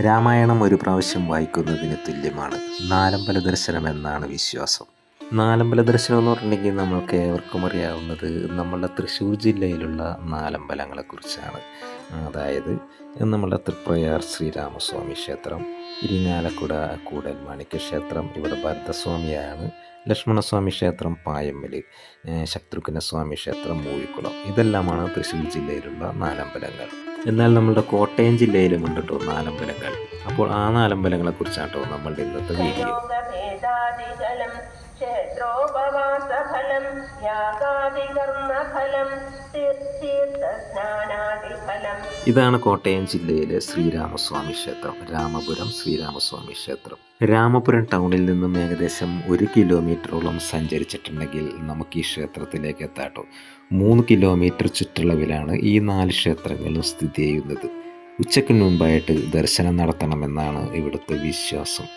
രാമായണം ഒരു പ്രാവശ്യം വായിക്കുന്നതിന് തുല്യമാണ്. നാലമ്പല ദർശനം എന്നാണ് വിശ്വാസം. നാലമ്പല ദർശനം എന്ന് പറഞ്ഞിട്ടുണ്ടെങ്കിൽ നമ്മൾക്ക് ഏവർക്കും അറിയാവുന്നത് നമ്മളുടെ തൃശ്ശൂർ ജില്ലയിലുള്ള നാലമ്പലങ്ങളെക്കുറിച്ചാണ് അതായത് നമ്മളുടെ തൃപ്രയാർ ശ്രീരാമസ്വാമി ക്ഷേത്രം ഇരിങ്ങാലക്കുട കൂടൽ മാണിക്യ ക്ഷേത്രം ഇവിടെ ഭരതസ്വാമിയാണ് ലക്ഷ്മണസ്വാമി ക്ഷേത്രം പായമ്മൽ ശത്രുഘ്നസ്വാമി ക്ഷേത്രം മൂഴിക്കുളം. ഇതെല്ലാമാണ് തൃശ്ശൂർ ജില്ലയിലുള്ള നാലമ്പലങ്ങൾ. എന്നാൽ നമ്മളുടെ കോട്ടയം ജില്ലയിലും ഉണ്ട് കേട്ടോ നാലമ്പലങ്ങൾ. അപ്പോൾ ആ നാലമ്പലങ്ങളെ കുറിച്ചാണ് കേട്ടോ നമ്മളുടെ ഇന്നത്തെ വീഡിയോ. ക്ഷേത്രോപവാസഫലം യാഗാദികർമ്മഫലം ഇതാണ് കോട്ടയം ജില്ലയിലെ ശ്രീരാമസ്വാമി ക്ഷേത്രം രാമപുരം ശ്രീരാമസ്വാമി ക്ഷേത്രം. രാമപുരം ടൗണിൽ നിന്നും ഏകദേശം ഒരു കിലോമീറ്ററോളം സഞ്ചരിച്ചിട്ടുണ്ടെങ്കിൽ നമുക്ക് ഈ ക്ഷേത്രത്തിലേക്ക് എത്താട്ടോ മൂന്ന് കിലോമീറ്റർ ചുറ്റളവിലാണ് ഈ നാല് ക്ഷേത്രങ്ങളും സ്ഥിതി ചെയ്യുന്നത്. ഉച്ചയ്ക്ക് മുൻപായിട്ട് ദർശനം നടത്തണമെന്നാണ് ഇവിടുത്തെ വിശ്വാസം.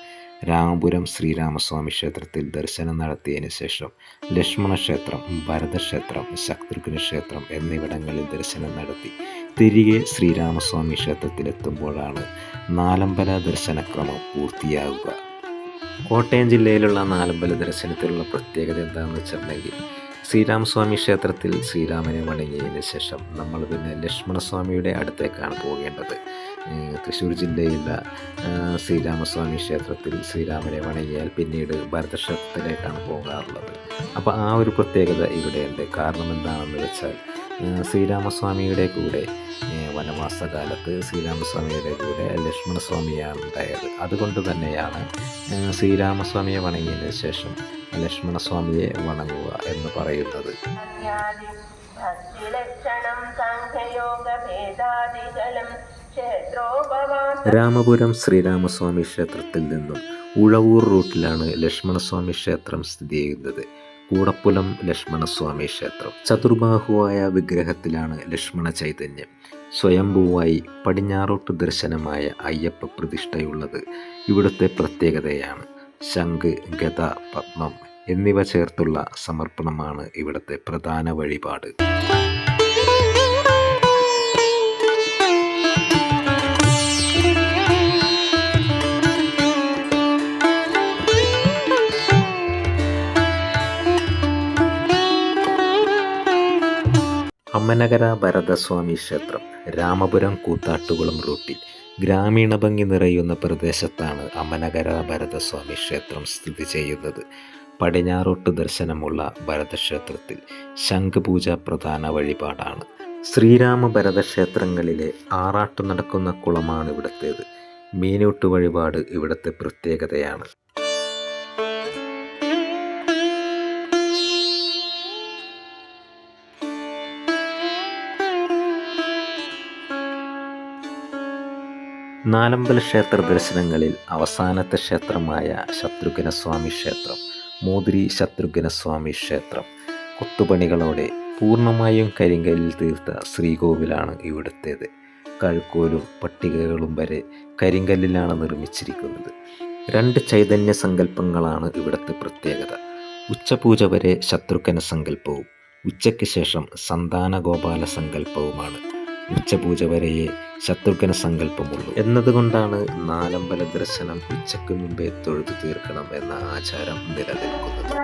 രാമപുരം ശ്രീരാമസ്വാമി ക്ഷേത്രത്തിൽ ദർശനം നടത്തിയതിന് ശേഷം ലക്ഷ്മണ ക്ഷേത്രം ഭരതക്ഷേത്രം ശത്രുഘ്ന ക്ഷേത്രം എന്നിവിടങ്ങളിൽ ദർശനം നടത്തി. തിരികെ ശ്രീരാമസ്വാമി ക്ഷേത്രത്തിലെത്തുമ്പോഴാണ് നാലമ്പല ദർശനക്രമം പൂർത്തിയാകുക കോട്ടയം ജില്ലയിലുള്ള നാലമ്പല ദർശനത്തിലുള്ള പ്രത്യേകത എന്താണെന്ന് വെച്ചിട്ടുണ്ടെങ്കിൽ ശ്രീരാമസ്വാമി ക്ഷേത്രത്തിൽ ശ്രീരാമനെ വണങ്ങിയതിന് ശേഷം നമ്മൾ പിന്നെ ലക്ഷ്മണസ്വാമിയുടെ അടുത്തേക്കാണ് പോകേണ്ടത്. തൃശ്ശൂർ ജില്ലയിലെ ശ്രീരാമസ്വാമി ക്ഷേത്രത്തിൽ ശ്രീരാമനെ വണങ്ങിയാൽ പിന്നീട് ഭരതക്ഷേത്രത്തിലേക്കാണ് പോകാറുള്ളത്. അപ്പോൾ ആ ഒരു പ്രത്യേകത ഇവിടെയുണ്ട് കാരണം എന്താണെന്ന് വെച്ചാൽ ശ്രീരാമസ്വാമിയുടെ കൂടെ വനവാസകാലത്ത് ശ്രീരാമസ്വാമിയുടെ കൂടെ ലക്ഷ്മണസ്വാമിയാണ് ഉണ്ടായത്. അതുകൊണ്ട് തന്നെയാണ് ശ്രീരാമസ്വാമിയെ വണങ്ങിയതിന് ശേഷം ലക്ഷ്മണസ്വാമിയെ വണങ്ങുക എന്ന് പറയുന്നത്. രാമപുരം ശ്രീരാമസ്വാമി ക്ഷേത്രത്തിൽ നിന്നും ഉഴവൂർ റൂട്ടിലാണ് ലക്ഷ്മണസ്വാമി ക്ഷേത്രം സ്ഥിതി ചെയ്യുന്നത്. കൂടപ്പുലം ലക്ഷ്മണസ്വാമി ക്ഷേത്രം. ചതുർബാഹുവായ വിഗ്രഹത്തിലാണ് ലക്ഷ്മണ ചൈതന്യം. സ്വയംഭൂവായി പടിഞ്ഞാറോട്ട് ദർശനമായ അയ്യപ്പ പ്രതിഷ്ഠയുള്ളത് ഇവിടുത്തെ പ്രത്യേകതയാണ്. ശംഖ് ഗത പത്മം എന്നിവ ചേർത്തുള്ള സമർപ്പണമാണ് ഇവിടുത്തെ പ്രധാന വഴിപാട്. അമ്മനഗര ഭരതസ്വാമി ക്ഷേത്രം രാമപുരം കൂത്താട്ടുകുളം റൂട്ടിൽ ഗ്രാമീണ ഭംഗി നിറയുന്ന പ്രദേശത്താണ് അമനകര ഭരതസ്വാമി ക്ഷേത്രം സ്ഥിതി ചെയ്യുന്നത്. പടിഞ്ഞാറോട്ട് ദർശനമുള്ള ഭരതക്ഷേത്രത്തിൽ ശംഖപൂജ പ്രധാന വഴിപാടാണ്. ശ്രീരാമ ഭരതക്ഷേത്രങ്ങളിലെ ആറാട്ട് നടക്കുന്ന കുളമാണ് ഇവിടത്തേത്. മീനൂട്ട് വഴിപാട് ഇവിടുത്തെ പ്രത്യേകതയാണ്. നാലമ്പല ക്ഷേത്ര ദർശനങ്ങളിൽ അവസാനത്തെ ക്ഷേത്രമായ ശത്രുഘ്നസ്വാമി ക്ഷേത്രം മോതിരി ശത്രുഘ്നസ്വാമി ക്ഷേത്രം കൊത്തുപണികളോടെ പൂർണമായും കരിങ്കല്ലിൽ തീർത്ത ശ്രീകോവിലാണ് ഇവിടുത്തേത്. കഴുക്കോലും പട്ടികകളും വരെ കരിങ്കല്ലിലാണ് നിർമ്മിച്ചിരിക്കുന്നത്. രണ്ട് ചൈതന്യ സങ്കല്പങ്ങളാണ് ഇവിടുത്തെ പ്രത്യേകത. ഉച്ചപൂജ വരെ ശത്രുഘ്ന സങ്കല്പവും ഉച്ചയ്ക്ക് ശേഷം സന്താന ഗോപാല സങ്കല്പവുമാണ്. ഉച്ചപൂജ വരെയേ ശത്രുഘ്ന സങ്കല്പമുള്ളൂ. എന്നതുകൊണ്ടാണ് നാലമ്പല ദർശനം ഉച്ചയ്ക്ക് മുമ്പേ തൊഴുതു തീർക്കണം എന്ന ആചാരം നിലനിൽക്കുന്നത്.